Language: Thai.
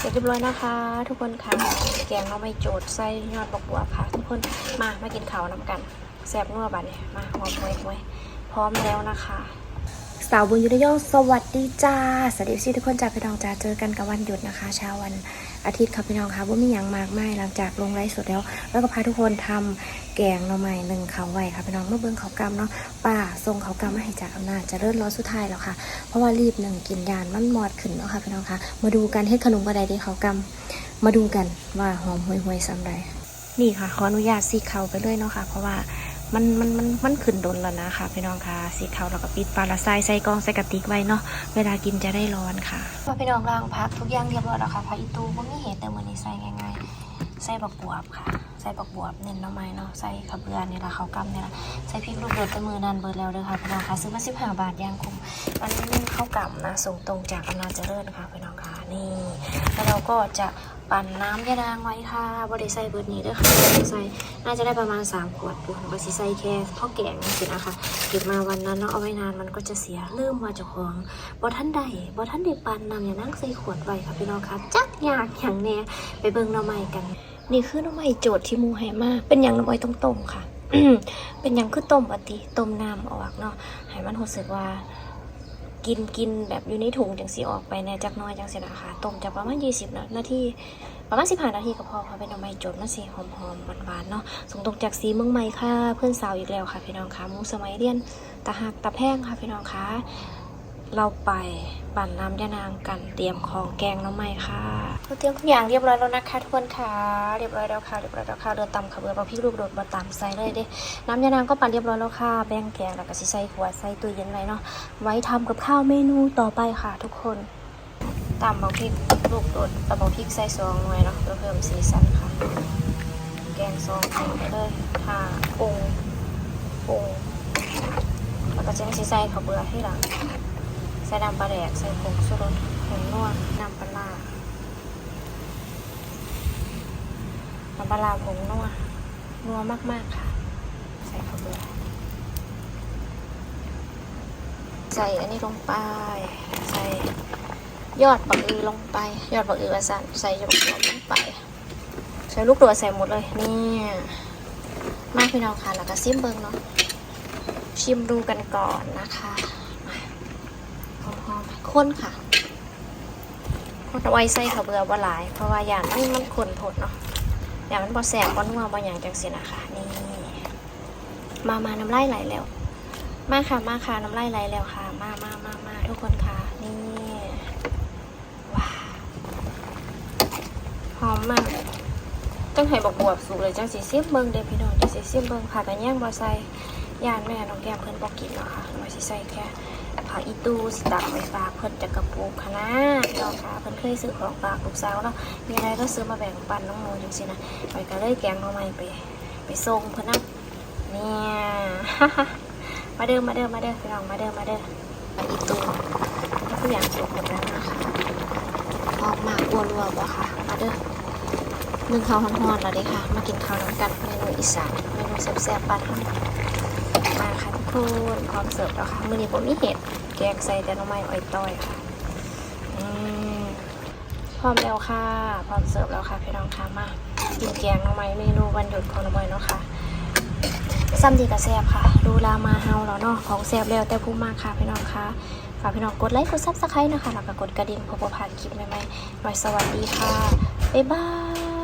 เสร็จเรียบร้อยนะคะ ทุกคนค่ะ แกงเราไม่โจดใส่ยอดบกบัวค่ะ ทุกคนมามากินข้าวน้ำกันแซ่บนัวบัดเนี่ยมาหอมมวยมวยพร้อมแล้วนะคะ สาวบุญยุทธยงสวัสดีจ้า สวัสดีพี่ทุกคนจ้าพี่น้องจ้าเจอกันกับวันหยุดนะคะ เช้าวันอาทิตย์ค่ะพี่น้องค่ะว่ามีอย่างมากไม่หลังจากลงไลฟ์สดแล้ว แล้วก็พาทุกคนทำแกงหน่อไม้หนึ่งเขาไว้ค่ะพี่น้องเมื่อเบิ้งเขาวกำเนาะป้าส่งเขาวกำมาให้จากอำนาจจะเริ่มร้อนสุดท้ายแล้วค่ะ เพราะว่ารีบหนึ่งกินยานมันหมอดขึ้นเนาะค่ะพี่น้องค่ะ มาดูกันให้ขนมกระไดดีเขาวกำมมาดูกันว่าหอมห่วยห่วยๆซ้ำใดนี่ค่ะขออนุญาตซีเขาไปเลยเนาะค่ะ เพราะว่า มันมันมันมันขึ้นดนแล้วนะคะพี่น้องค่ะสีขาวแล้วก็ปิดปลาละไส้ใส่กองใส่กระติกไว้เนาะเวลากินจะได้ร้อนค่ะว่าพี่น้องล้างพักทุกอย่างเรียบร้อยแล้วค่ะพักอีตูก็มีเหตุแต่มือนี้ใส่ง่ายๆใส่บักบวบค่ะ ใส่บักบวบเน้นหน้ำไม้เนาะใส่ขับเบือนี่ละเขาวกำเนี่ยละใส่พริกลูกเดือดแต่มือนันเบิดแล้วเลยค่ะพี่น้องค่ะซื้อมาสิบห้าบาทย่างคุ้มอันนี้นึ่งข้าวกำนะส่งตรงจากอำนาจเจริญค่ะพี่น้องค่ะนี่แล้วเราก็จะ ปั่นน้ำยานางไว้ค่ะบริใส่เบิดนี้ด้วยค่ะใส่น่าจะได้ประมาณ 3 ขวดปูของกระซิไซแค่ข้าวแกงสินะคะเก็บมาวันนั้นเนาะเอาไว้นานมันก็จะเสียเริ่มมาจากของบ่ท่านใดบ่ท่านได้ปั่นน้ำอย่านั่งใส่ขวดไว้ค่ะพี่น้องคะจักยากอย่างแน่ไปเบิ่งน้อไม้กัน นี่คือน้อไม้โจทย์ที่มูให้มาเป็นอย่างน้อไม้ต้องต้มค่ะเป็นอย่างคือต้มอติต้มน้ำออกเนาะให้มันรู้สึกว่า กินกินแบบอยู่ในถุงจังสีออกไปในจักน้อยจังสีนะคะต้มจากประมาณ 20 นาทีประมาณ15 นาทีก็พอค่ะเป็นเอาไม้จดมันสีหอมหอมหวานๆเนาะส่งตรงจากสีเมืองใหม่ค่ะ เพื่อนสาวอีกแล้วค่ะพี่น้องคะมูสมัยเรียนตะหักตะแพงค่ะพี่น้องคะ เราไปปั่นน้ำยานางกันเตรียมของแกงน้ำใหม่ค่ะเราเตรียมทุกอย่างเรียบร้อยแล้วนะคะทุกคนค่ะ เรียบร้อยแล้วค่ะเรียบร้อยแล้วค่ะเรือตำค่ะเบือเราพริกลูกโดดมาตำใส่เลยเด้น้ำยานางก็ปั่นเรียบร้อยแล้วค่ะ แบ่งแกงแล้วก็สิใส่ขวดใส่ตู้เย็นไว้เนาะไว้ทำกับข้าวเมนูต่อไปค่ะ ทุกคนตำบักพริกลูกโดดตำบักพริกใส่ซองหน่อยเนาะเพื่อเพิ่มสีสันค่ะ แกงซองใส่ไปเลยค่ะปรุงปรุงแล้วก็จะสีใส่ข้าวเบื่อให้หลัง ใส่น้ำปลาแดกใส่ผงชูรสผงนัวน้ำปลาร้าน้ำปลาผงนัวนัวมาก ๆ ค่ะ ใส่ข้าวเบื่อใส่อันนี้ลงไป ใส่ยอดบักอือลงไป ยอดบักอืออาสันใส่ยอดบักอือลงไป ใส่ลูกตัวใส่หมดเลยเนี่ยมากพี่น้องค่ะแล้วก็ซิมเบิงเนาะชิมดูกันก่อนนะคะ หอมๆข้นค่ะคนเอาไว้ใส่ข้าวเบื่อบ่หลาย เพราะว่าอย่างมันมันข้นผดเนาะอย่างมันบ่แสบบ่นัวบ่อย่างจังสินะคะนี่มามาน้ำลายไหลแล้ว มาค่ะมาค่ะน้ำลายไหลแล้วค่ะ มามามามาทุกคนค่ะ นี่ว้าวหอมมากต้องให้บอกบวบสุกเลยจังสีเสียบเบิงเด้พี่น้องจังสีเสียบเบิงผักกันย่างบอใส่ย่านแม่น้องแก้มเพิ่นบอกกินเนาะค่ะมาสิใส่แค่ ผักอีตูสิตักไว้ฝากเพิ่นจะกระปุกคะนะพี่น้องค่ะเพิ่นเคยซื้อของฝากลูกสาวเนาะมีอะไรก็ซื้อมาแบ่งปันน้องโมจังสินะไปก็เลยแกงมาใหม่ไป ไปส่งเพิ่นนะเนี่ยมาเด้อมาเด้อมาเด้อพี่น้องมาเด้อมาเด้อผักอีตูทุกอย่างสุกหมดแล้วนะคะออกมาอ้วนรัวบ่ค่ะ มาเด้อนึ่งข้าวฮ้อนๆแล้วเด้ค่ะ มากินข้าวน้ำกันเมนูอีสานเมนูแซ่บๆบ้านเฮามาค่ะทุก คนพร้อมเสิร์ฟแล้วค่ะ มื้อนี้ผมมีเห็ด แกงใส่แต่น้ำไม้อ้อยต้อยค่ะพร้อมแล้วค่ะ พร้อมเสิร์ฟแล้วค่ะพี่น้องค่ะมากินแกงหน้ำไม้เมนูวันหยุดของน้ำไม้เนาะค่ะซ้ำดีกับแซ่บค่ะ ดูลามาเฮาแล้วเนาะของแซ่บแล้วแต่ผู้มากค่ะพี่น้องค่ะฝากพี่น้องกดไลค์กดซับสไครต์นะคะแล้วก็กดกระดิ่งเพื่อบ่พาดคลิปใหม่ๆไว้สวัสดีค่ะ บ๊ายบาย